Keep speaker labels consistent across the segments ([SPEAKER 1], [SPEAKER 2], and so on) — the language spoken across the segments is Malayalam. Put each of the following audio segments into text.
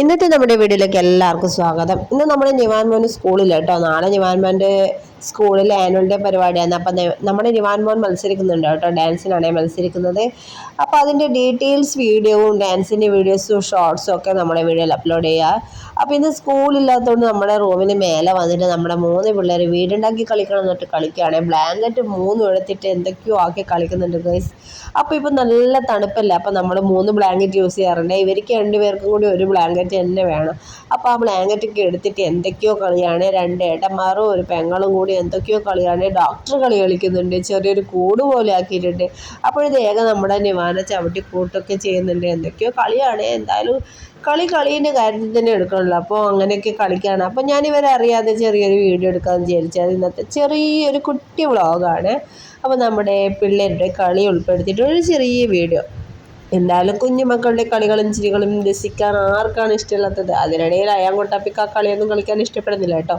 [SPEAKER 1] ഇന്നത്തെ നമ്മുടെ വീഡിയോയിലേക്ക് എല്ലാവർക്കും സ്വാഗതം. ഇന്ന് നമ്മുടെ നിവാൻമോൻ സ്കൂളിൽ കേട്ടോ. നാളെ നിവാൻമോന്റെ സ്കൂളിൽ ആനുവൽ ഡേ പരിപാടിയാണ്. അപ്പം നമ്മുടെ നിവാൻമോൻ മത്സരിക്കുന്നുണ്ട് കേട്ടോ. ഡാൻസിനാണ് മത്സരിക്കുന്നത്. അപ്പോൾ അതിന്റെ ഡീറ്റെയിൽസ് വീഡിയോവും ഡാൻസിന്റെ വീഡിയോസും ഷോർട്സും ഒക്കെ നമ്മുടെ വീഡിയോയിൽ അപ്ലോഡ് ചെയ്യുക അപ്പോൾ ഇന്ന് സ്കൂളില്ലാത്തതുകൊണ്ട് നമ്മുടെ റൂമിന് മേലെ വന്നിട്ട് നമ്മുടെ മൂന്ന് പിള്ളേർ വീടുണ്ടാക്കി കളിക്കണം എന്നിട്ട് കളിക്കുകയാണ്. ബ്ലാങ്കറ്റ് മൂന്നും എടുത്തിട്ട് എന്തൊക്കെയോ ആക്കി കളിക്കുന്നുണ്ട് ഗൈസ് അപ്പോൾ ഇപ്പോൾ നല്ല തണുപ്പല്ലേ? അപ്പം നമ്മൾ മൂന്ന് ബ്ലാങ്കറ്റ് യൂസ് ചെയ്യാറുണ്ട്. ഇവർക്ക് രണ്ടുപേർക്കും കൂടി ഒരു ബ്ലാങ്കറ്റ് തന്നെ വേണം. അപ്പോൾ ആ ബ്ലാങ്കറ്റൊക്കെ എടുത്തിട്ട് എന്തൊക്കെയോ കളിയാണ്. രണ്ട് ഏട്ടന്മാരും ഒരു പെങ്ങളും കൂടി എന്തൊക്കെയോ കളിയാണ്. ഡോക്ടർ കളി കളിക്കുന്നുണ്ട്. ചെറിയൊരു കൂട് പോലെ ആക്കിയിട്ടുണ്ട്. അപ്പോഴിത് ഏക നമ്മുടെ നിവാന ചവിട്ടി കൂട്ടൊക്കെ ചെയ്യുന്നുണ്ട്. എന്തൊക്കെയോ കളിയാണ്. എന്തായാലും കളി കളീന്റെ കാര്യത്തിൽ തന്നെ എടുക്കണമല്ലോ അപ്പോൾ അങ്ങനെയൊക്കെ കളിക്കുകയാണ് അപ്പോൾ ഞാനിവരെ അറിയാതെ ചെറിയൊരു വീഡിയോ എടുക്കാമെന്ന് വിചാരിച്ചത് ഇന്നത്തെ ചെറിയൊരു കുട്ടി വ്ളോഗാണ്. അപ്പോൾ നമ്മുടെ പിള്ളേരുടെ കളി ഉൾപ്പെടുത്തിയിട്ട് ഒരു ചെറിയ വീഡിയോ. എന്തായാലും കുഞ്ഞുമക്കളുടെ കളികളും ചിരികളും രസിക്കാൻ ആർക്കാണ് ഇഷ്ടമില്ലാത്തത്? അതിനിടയിൽ അയാൾ കൊട്ടാപ്പിക്ക് ആ കളിയൊന്നും കളിക്കാൻ ഇഷ്ടപ്പെടുന്നില്ല കേട്ടോ.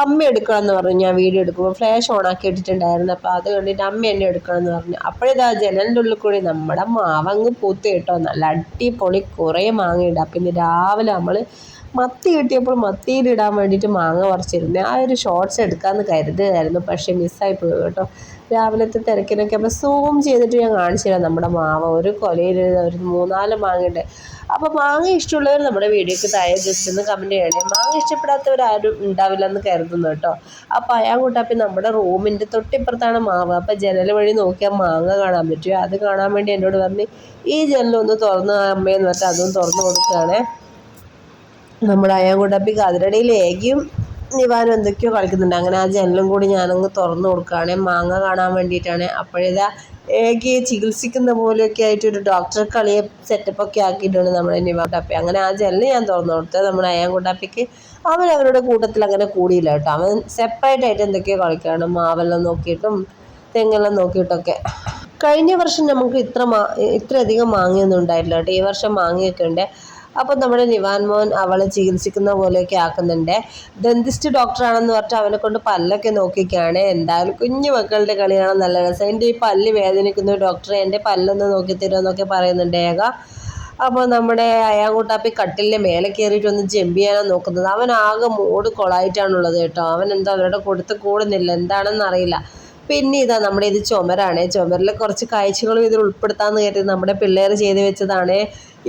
[SPEAKER 1] അമ്മ എടുക്കണം എന്ന് പറഞ്ഞു. ഞാൻ വീഡിയോ എടുക്കുമ്പോൾ ഫ്ലാഷ് ഓൺ ആക്കി ഇട്ടിട്ടുണ്ടായിരുന്നു. അപ്പോൾ അത് കണ്ടിട്ട് അമ്മ എന്നെ എടുക്കണം എന്ന് പറഞ്ഞു. അപ്പോഴിതാ ജനലിന്റെ ഉള്ളിൽ കൂടി നമ്മുടെ മാവങ്ങ് പൂത്ത് കേട്ടോ. നല്ല അടിപൊളി കുറേ മാങ്ങയുണ്ട് അപ്പം ഇന്ന് രാവിലെ നമ്മൾ മത്തി കിട്ടിയപ്പോൾ മത്തിയിലിടാൻ വേണ്ടിയിട്ട് മാങ്ങ പറിച്ചിരുന്നു. ആ ഒരു ഷോർട്സ് എടുക്കാമെന്ന് കരുതുകയായിരുന്നു. പക്ഷേ മിസ്സായി പോയി കേട്ടോ. രാവിലത്തെ തിരക്കിനൊക്കെ അപ്പോൾ സൂം ചെയ്തിട്ട് ഞാൻ കാണിച്ചു തരാം നമ്മുടെ മാവ. ഒരു കൊലയിൽ ഒരു മൂന്നാൽ മാങ്ങയുണ്ട്. അപ്പോൾ മാങ്ങ ഇഷ്ടമുള്ളവർ നമ്മുടെ വീഡിയോക്ക് താഴെ ജസ്റ്റ് ഒന്ന് കമന്റ് ചെയ്യണേ. മാങ്ങ ഇഷ്ടപ്പെടാത്തവരാരും ഉണ്ടാവില്ല എന്ന് കരുതുന്നു കേട്ടോ. അപ്പോൾ അയാൾ കൂട്ടപ്പം നമ്മുടെ റൂമിന്റെ തൊട്ടിപ്പുറത്താണ് മാവ്. അപ്പോൾ ജനൽ വഴി നോക്കിയാൽ മാങ്ങ കാണാൻ പറ്റും അത് കാണാൻ വേണ്ടി എന്നോട് പറഞ്ഞ് ഈ ജനലൊന്ന് തുറന്ന് അമ്മയെന്ന് പറഞ്ഞാൽ അതും തുറന്ന് കൊടുക്കുകയാണേ. നമ്മുടെ അയാൻകുട്ടപ്പിക്ക് അതിനിടയിൽ ഏകിയും നിവാനും എന്തൊക്കെയോ കളിക്കുന്നുണ്ട്. അങ്ങനെ ആ ജനലും കൂടി ഞാനങ്ങ് തുറന്നു കൊടുക്കുകയാണ്. മാങ്ങ കാണാൻ വേണ്ടിയിട്ടാണ്. അപ്പോഴേതാ ഏകയെ ചികിത്സിക്കുന്ന പോലെയൊക്കെ ആയിട്ട് ഒരു ഡോക്ടർ കളിയെ സെറ്റപ്പൊക്കെ ആക്കിയിട്ടുണ്ട് നമ്മുടെ നിവാട്ടപ്പി അങ്ങനെ ആ ജനൽ ഞാൻ തുറന്നു കൊടുത്തത് നമ്മുടെ അയാൻകുട്ടപ്പിക്ക് അവൻ അവരുടെ കൂട്ടത്തിൽ അങ്ങനെ കൂടിയില്ല കേട്ടോ. അവൻ സെപ്പറേറ്റ് ആയിട്ട് എന്തൊക്കെയോ കളിക്കുകയാണ്. മാവെല്ലാം നോക്കിയിട്ടും തെങ്ങെല്ലാം നോക്കിയിട്ടൊക്കെ. കഴിഞ്ഞ വർഷം നമുക്ക് ഇത്ര മാ ഇത്രയധികം മാങ്ങയൊന്നും ഉണ്ടായിട്ടില്ല കേട്ടോ. ഈ വർഷം മാങ്ങയൊക്കെ ഉണ്ട്. അപ്പോൾ നമ്മുടെ നിവാൻ മോൻ അവളെ ചികിത്സിക്കുന്ന പോലെയൊക്കെ ആക്കുന്നുണ്ട്. ഡെന്റിസ്റ്റ് ഡോക്ടറാണെന്ന് പറഞ്ഞിട്ട് അവനെ കൊണ്ട് പല്ലൊക്കെ നോക്കിക്കാണ്. എന്തായാലും കുഞ്ഞു മക്കളുടെ കളിയാണ് നല്ല രസം. എന്റെ ഈ പല്ല് വേദനിക്കുന്ന ഡോക്ടറെ എന്റെ പല്ലൊന്ന് നോക്കി തരുമെന്നൊക്കെ പറയുന്നുണ്ട് ഏക. അപ്പോൾ നമ്മുടെ അയാങ്കൂട്ടാപ്പി കട്ടിലിന്റെ മേലെ കയറിയിട്ട് ഒന്ന് ജമ്പ് ചെയ്യാനാണ് നോക്കുന്നത്. അവൻ ആകെ മൂട് കൊളായിട്ടാണുള്ളത് കേട്ടോ. അവൻ എന്താ അവരുടെ കൊടുത്ത് കൂടുന്നില്ല. എന്താണെന്ന് അറിയില്ല പിന്നെ ഇതാ നമ്മുടെ ഇത് ചുമരാണ്. ചുമരിൽ കുറച്ച് കാഴ്ചകളും ഇതിൽ ഉൾപ്പെടുത്താമെന്ന് കരുതി നമ്മുടെ പിള്ളേർ ചെയ്ത് വെച്ചതാണ്.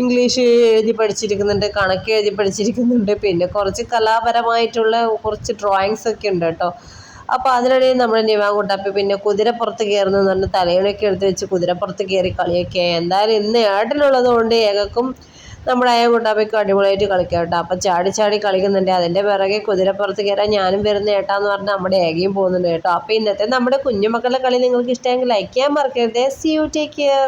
[SPEAKER 1] ഇംഗ്ലീഷ് എഴുതി പഠിച്ചിരിക്കുന്നുണ്ട് കണക്ക് എഴുതി പഠിച്ചിരിക്കുന്നുണ്ട്. പിന്നെ കുറച്ച് കലാപരമായിട്ടുള്ള കുറച്ച് ഡ്രോയിങ്സ് ഒക്കെ ഉണ്ട് കേട്ടോ. അപ്പോൾ അതിനിടയിൽ നമ്മുടെ നിവാങ്കുട്ടപ്പി പിന്നെ കുതിരപ്പുറത്ത് കയറുന്നു പറഞ്ഞ് തലയിണൊക്കെ എടുത്ത് വെച്ച് കുതിരപ്പുറത്ത് കയറി കളിയൊക്കെ. എന്തായാലും ഇന്ന് ഏട്ടനുള്ളത് കൊണ്ട് ഏകക്കും നമ്മുടെ അയ്യൻകുട്ടാപ്പയ്ക്കും അടിപൊളിയായിട്ട് കളിക്കാം കേട്ടോ. അപ്പം ചാടി ചാടി കളിക്കുന്നുണ്ട്. അതിന്റെ പിറകെ കുതിരപ്പുറത്ത് കയറാൻ ഞാനും വരുന്ന ഏട്ടാന്ന് പറഞ്ഞാൽ നമ്മുടെ ഏകയും പോകുന്നുണ്ട് കേട്ടോ. അപ്പോൾ ഇന്നത്തെ നമ്മുടെ കുഞ്ഞുമക്കളുടെ കളി നിങ്ങൾക്ക് ഇഷ്ടമെങ്കിൽ ലൈക്ക് ചെയ്യാൻ മറക്കരുത്. C you take care